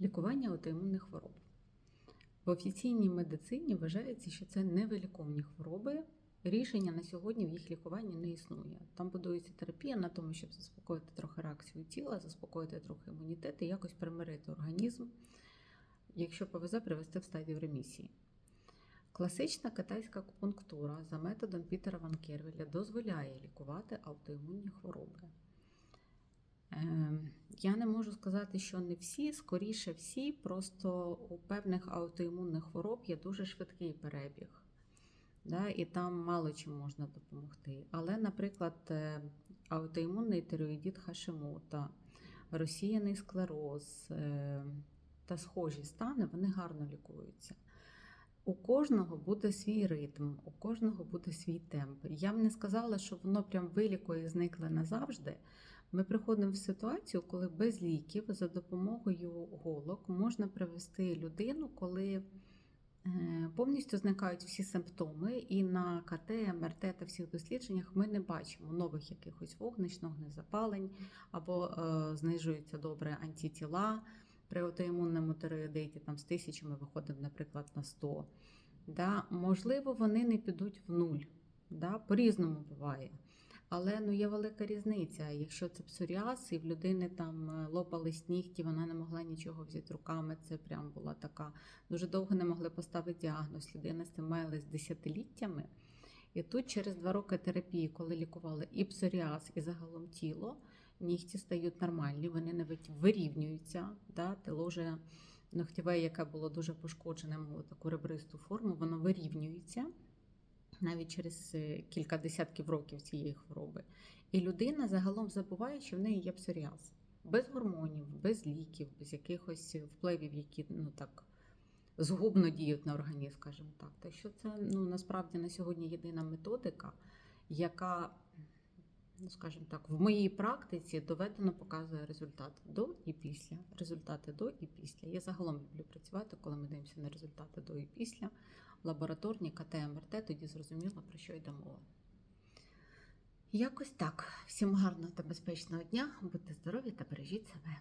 Лікування аутоімунних хвороб. В офіційній медицині вважається, що це невиліковні хвороби. Рішення на сьогодні в їх лікуванні не існує. Там будується терапія на тому, щоб заспокоїти трохи реакцію тіла, заспокоїти трохи імунітет і якось примирити організм, якщо повезе привести в стадію ремісії. Класична китайська акупунктура за методом Пітера Ван Кервеля дозволяє лікувати аутоімунні хвороби. Я не можу сказати, що не всі, скоріше всі, просто у певних аутоімунних хвороб є дуже швидкий перебіг. Да, і там мало чим можна допомогти. Але, наприклад, е, аутоімунний тиреоїдит Хашимота, розсіяний склероз е, та схожі стани, вони гарно лікуються. У кожного буде свій ритм, у кожного буде свій темп. Я б не сказала, що воно прям вилікує і зникле назавжди. Ми приходимо в ситуацію, коли без ліків за допомогою голок можна привести людину, коли е, повністю зникають всі симптоми, і на КТ, МРТ та всіх дослідженнях ми не бачимо нових якихось вогнищ, запалень або е, знижуються добре антитіла при аутоімунному тиреоїдиті, там з тисячами виходимо, наприклад, на 100. Да? Можливо, вони не підуть в нуль. Да? По-різному буває. Але ну, є велика різниця. Якщо це псоріаз, і в людини там е, лопались нігті, вона не могла нічого взяти руками. Це прям була така. Дуже довго не могли поставити діагноз. Людина з цим маялась десятиліттями. І тут через два роки терапії, коли лікували і псоріаз, і загалом тіло, нігті стають нормальні, вони навіть вирівнюються. Да? Те ложе ногтєве, яке було дуже пошкоджене, мало таку ребристу форму, воно вирівнюється навіть через е, кілька десятків років цієї хвороби. І людина загалом забуває, що в неї є псоріаз. Без гормонів, без ліків, без якихось впливів, які ну так згубно діють на організм, скажімо так. Так що це ну насправді на сьогодні єдина методика, яка, ну скажімо так, в моїй практиці доведено показує результат до і після. Результати до і після. Я загалом люблю працювати, коли ми дивимося на результати до і після. Лабораторні КТ, МРТ, тоді зрозуміло, про що йде мова. Якось так. Всім гарного та безпечного дня. Будьте здорові та бережіть себе.